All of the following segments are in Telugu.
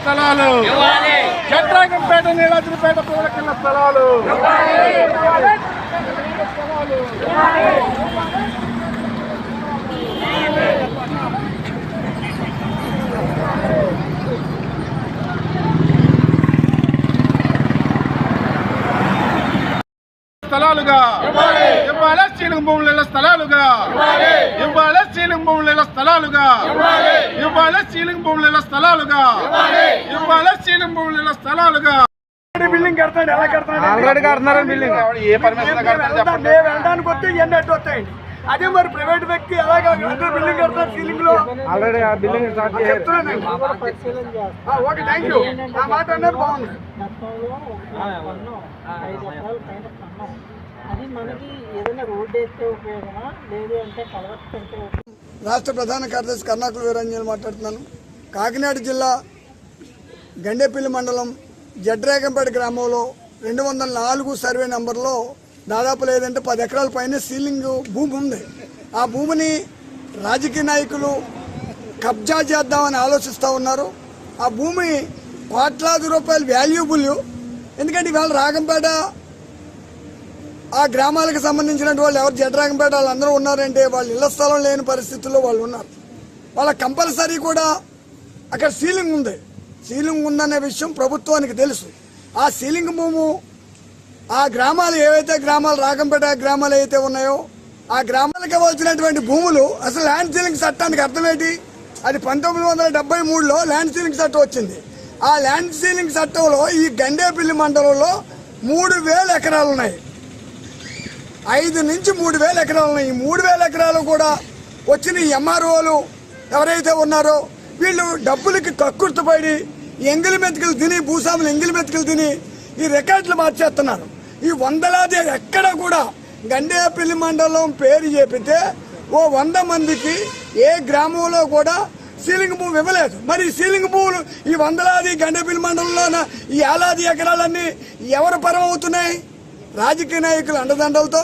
స్థలాలు. జట్రాగంపేట నీలాద్రిపేట ప్రజలకు స్థలాలు. స్థలాలుగా. ఇవ్వాలి. సీలింగ్ భూముల స్థలాలుగా. ఇవ్వాలి. సీలింగ్ భూముల స్థలాలుగా. ఇవ్వాలి. సీలింగ్ భూముల స్థలాలుగా. ఇవ్వాలి. సీలింగ్ భూముల స్థలాలుగా. బిల్డింగ్ కడతాడు ఎలా కడతాడు? Already building. ఏ పర్మిషన్ కడతారు చెప్పండి. నేను వెళ్ళడానికి వస్తే ఇవన్నీ అడ్డు వస్తాయండి. అదే మరి ప్రైవేట్ వ్యక్తి ఎలాగ బిల్డింగ్ కడతారు సీలింగ్లో ఆల్రెడీ ఆ బిల్డింగ్ స్టార్ట్ చెప్తున్నానండి. ఓకే థ్యాంక్ యూ ఆ మాట అన్నారు బాగుంది. అది మనకి ఏదైనా రోడ్డు వేస్తే ఉపయోగమా? లేదు అంటే కలవట్ పెడితే ఉపయోగమా? రాష్ట్ర ప్రధాన కార్యదర్శి కర్ణాకుల వీరంజన్ మాట్లాడుతున్నాను. కాకినాడ జిల్లా గండేపల్లి మండలం జడ్రాగంపేట గ్రామంలో రెండు వందల నాలుగు సర్వే నెంబర్లో దాదాపు లేదంటే పది ఎకరాల పైన సీలింగ్ భూమి ఉంది. ఆ భూమిని రాజకీయ నాయకులు కబ్జా చేద్దామని ఆలోచిస్తూ ఉన్నారు. ఆ భూమి కోట్లాది రూపాయలు వాల్యూబుల్. ఎందుకంటే ఇవాళ రాగంపేట ఆ గ్రామాలకు సంబంధించినటువంటి వాళ్ళు ఎవరు జడ్రాగంపేట వాళ్ళందరూ ఉన్నారంటే వాళ్ళు ఇళ్ళ స్థలం లేని పరిస్థితుల్లో వాళ్ళు ఉన్నారు. వాళ్ళ కంపల్సరీ కూడా అక్కడ సీలింగ్ ఉంది. సీలింగ్ ఉందనే విషయం ప్రభుత్వానికి తెలుసు. ఆ సీలింగ్ భూము ఆ గ్రామాలు ఏవైతే గ్రామాలు రాగంపేట గ్రామాలు ఏవైతే ఉన్నాయో ఆ గ్రామాలకు ఇవ్వాల్సినటువంటి భూములు అసలు ల్యాండ్ సీలింగ్ చట్టానికి అర్థమేంటి? అది పంతొమ్మిది వందల డెబ్బై మూడులో ల్యాండ్ సీలింగ్ చట్టం వచ్చింది. ఆ ల్యాండ్ సీలింగ్ చట్టంలో ఈ గండేపల్లి మండలంలో మూడు వేల ఎకరాలు ఉన్నాయి. ఐదు నుంచి మూడు వేల ఎకరాలు ఉన్నాయి. ఈ మూడు వేల ఎకరాలు కూడా వచ్చిన ఎంఆర్ఓలు ఎవరైతే ఉన్నారో వీళ్ళు డబ్బులకి కక్కుర్తిపడి ఎంగిలి మెతుకులు తిని భూస్వాములు ఎంగిలి మెతుకులు తిని ఈ రికార్డులు మార్చేస్తున్నారు. ఈ వందలాది ఎక్కడ కూడా గండేపల్లి మండలం పేరు చెప్పితే ఓ వంద మందికి ఏ గ్రామంలో కూడా సీలింగ్ భూమి ఇవ్వలేదు. మరి సీలింగ్ భూములు ఈ వందలాది గండేపల్లి మండలంలోన ఈ ఏలాది ఎకరాలన్నీ ఎవరు పరం అవుతున్నాయి రాజకీయ నాయకుల అండదండలతో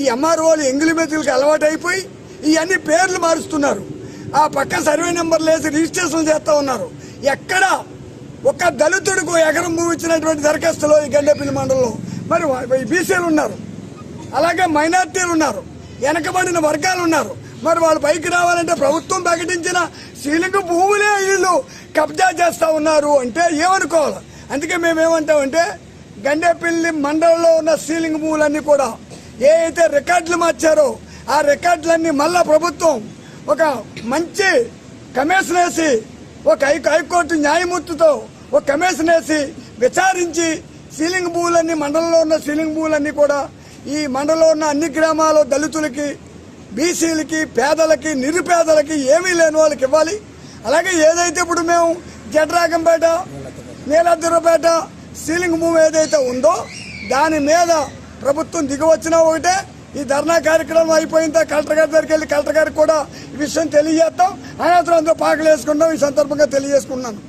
ఈ ఎంఆర్ఓలు ఎంగిలి మెతులకు అలవాటు అయిపోయి ఇవన్నీ పేర్లు మారుస్తున్నారు. ఆ పక్క సర్వే నెంబర్లు వేసి రిజిస్ట్రేషన్ చేస్తూ ఉన్నారు. ఎక్కడ ఒక దళితుడికి ఎగరం ఎకరం భూమి ఇచ్చినటువంటి దరఖాస్తులో ఈ గండేపల్లి మండలంలో? మరి బీసీలు ఉన్నారు. అలాగే మైనార్టీలు ఉన్నారు. వెనకబడిన వర్గాలు ఉన్నారు. మరి వాళ్ళు పైకి రావాలంటే ప్రభుత్వం ప్రకటించిన సీలింగ్ భూములే వీళ్ళు కబ్జా చేస్తూ ఉన్నారు అంటే ఏమనుకోవాలి? అందుకే మేమేమంటామంటే గండేపల్లి మండలంలో ఉన్న సీలింగ్ భూములన్నీ కూడా ఏ అయితే రికార్డులు మార్చారో ఆ రికార్డులన్నీ మళ్ళా ప్రభుత్వం ఒక మంచి కమిషన్ వేసి ఒక హైకోర్టు న్యాయమూర్తితో ఒక కమిషన్ వేసి విచారించి సీలింగ్ భూములన్నీ మండలంలో ఉన్న సీలింగ్ భూములన్నీ కూడా ఈ మండలంలో ఉన్న అన్ని గ్రామాల దళితులకి బీసీలకి పేదలకి నిరుపేదలకి ఏమీ లేని వాళ్ళకి ఇవ్వాలి. అలాగే ఏదైతే ఇప్పుడు మేము జడ్రాగంపేట నీలాద్రిపేట సీలింగ్ భూమి ఏదైతే ఉందో దాని మీద ప్రభుత్వం దిగవచ్చినా ఒకటే ఈ ధర్నా కార్యక్రమం అయిపోయిందా? కలెక్టర్ గారి దగ్గరికి వెళ్ళి కలెక్టర్ గారికి కూడా ఈ విషయం తెలియజేస్తాం అనంతరం అందరూ పాకలు వేసుకుంటాం ఈ సందర్భంగా తెలియజేసుకున్నాను